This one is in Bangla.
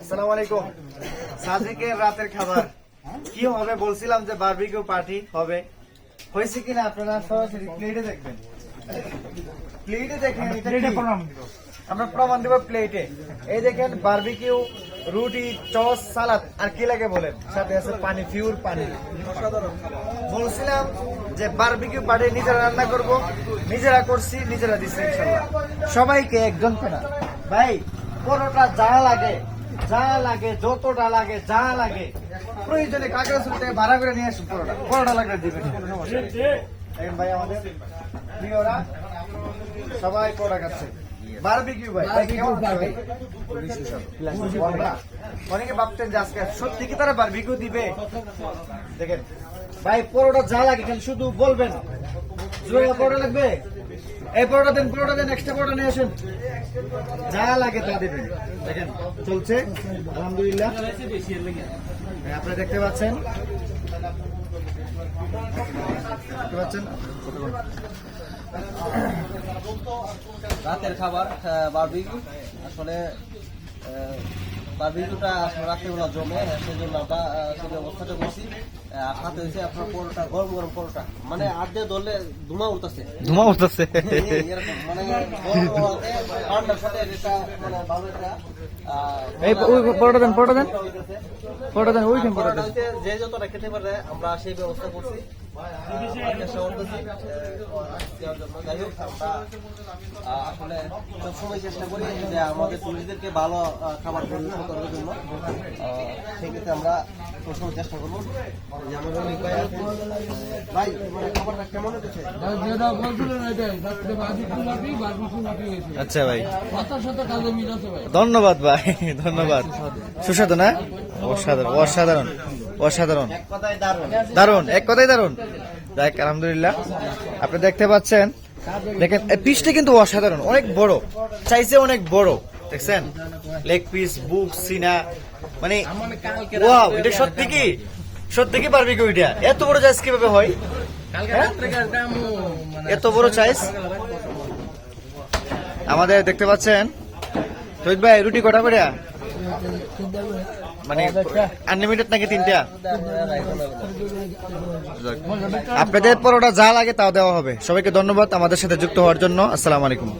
আসসালামু আলাইকুম। সাদিকের রাতের খাবার। কি হবে? বলছিলাম যে বারবিকিউ পার্টি হবে। হয়েছে কিনা আপনারা সরাসরি প্লেটে দেখবেন। প্লেটে দেখেন আমরা প্রমাণ দেব প্লেটে এই দেখেন বারবিকিউ রুটি চস সালাদ। আর কি লাগে বলেন? সাথে আছে পানি পিওর পানি। বলছিলাম যে বারবিকিউ পার্টি নিজেরা রান্না করব। নিজেরা করছি নিজেরা দিচ্ছি ইনশাল্লাহ। সবাইকে একজন না। ভাই পরোটা যা লাগে যা লাগে, যতটা লাগে, যা লাগে। প্রয়োজনে কাগজ থেকে ভাড়া করে নিয়ে আসুন পরোটা। পরোটা লাগলে দিবেন। ভাই আমাদের প্রিয়রা সবাই পরোটা খাচ্ছে। বারবিকিউ ভাই ভাই ভাই? অনেকে ভাবতেন যে আজকে সত্যি কি তারা বারবিকিউ দিবে? দেখেন, ভাই পরোটা যা লাগে শুধু বলবেন। পরোটা এই এক্সট্রা পরোটা নিয়ে আসেন। যা লাগে তা দেখেন, চলছে। আলহামদুলিল্লাহ। দেখতে পাচ্ছেন? দেখতে পাচ্ছেন? রাতের খাবার বারবিকিউ আসলে বারবিকিউটা আসলে রাত্রেবেলা জমে আহ, সেই জন্য আমরা সেই ব্যবস্থাটা করছি। আর সাথে হয়েছে আপনার পরোটা গরম গরম পরোটা। মানে আর দিয়ে ধরলে ধুমা উঠতেছে। ধুমা উঠতেছে। মানে ঠান্ডার সাথে মানে ভালো একটা এই ওই পরোটা দেন পরোটা দেন। পরোটা দেন পরোটা দেন। যে যতটা খেতে পারে আমরা সেই ব্যবস্থা করছি। চেষ্টা আসলে সবসময় করি যে আমাদের টুরিস্টদেরকে ভালো খাবার পরিবেশন করার জন্য। আহ, সেক্ষেত্রে আমরা সবসময় চেষ্টা করব। ভাই খাবারটা কেমন আচ্ছা ভাই। আছে ভাই। ধন্যবাদ ভাই ধন্যবাদ। সুস্বাদু না? অসাধারণ অসাধারণ অসাধারণ। দারুণ, এক কথাই দারুণ। দেখ আলহামদুলিল্লাহ। আপনি দেখতে পাচ্ছেন, দেখেন পিসটা কিন্তু অসাধারণ, অনেক বড়। চাইছে অনেক বড়, দেখছেন? লেগ পিস বুক সিনা মানে ওয়াও এটা সত্যি কি? সত্যি কি পারবি কি এত বড় চাইজ কীভাবে হয়? হ্যাঁ? এত বড় চাইজ আমাদের দেখতে পাচ্ছেন তৈত ভাই, রুটি কটা করে? মানে আনলিমিটেড নাকি তিনটা? আপনাদের পরোটা যা লাগে তাও দেওয়া হবে। সবাইকে ধন্যবাদ আমাদের সাথে যুক্ত হওয়ার জন্য। আসসালামু আলাইকুম।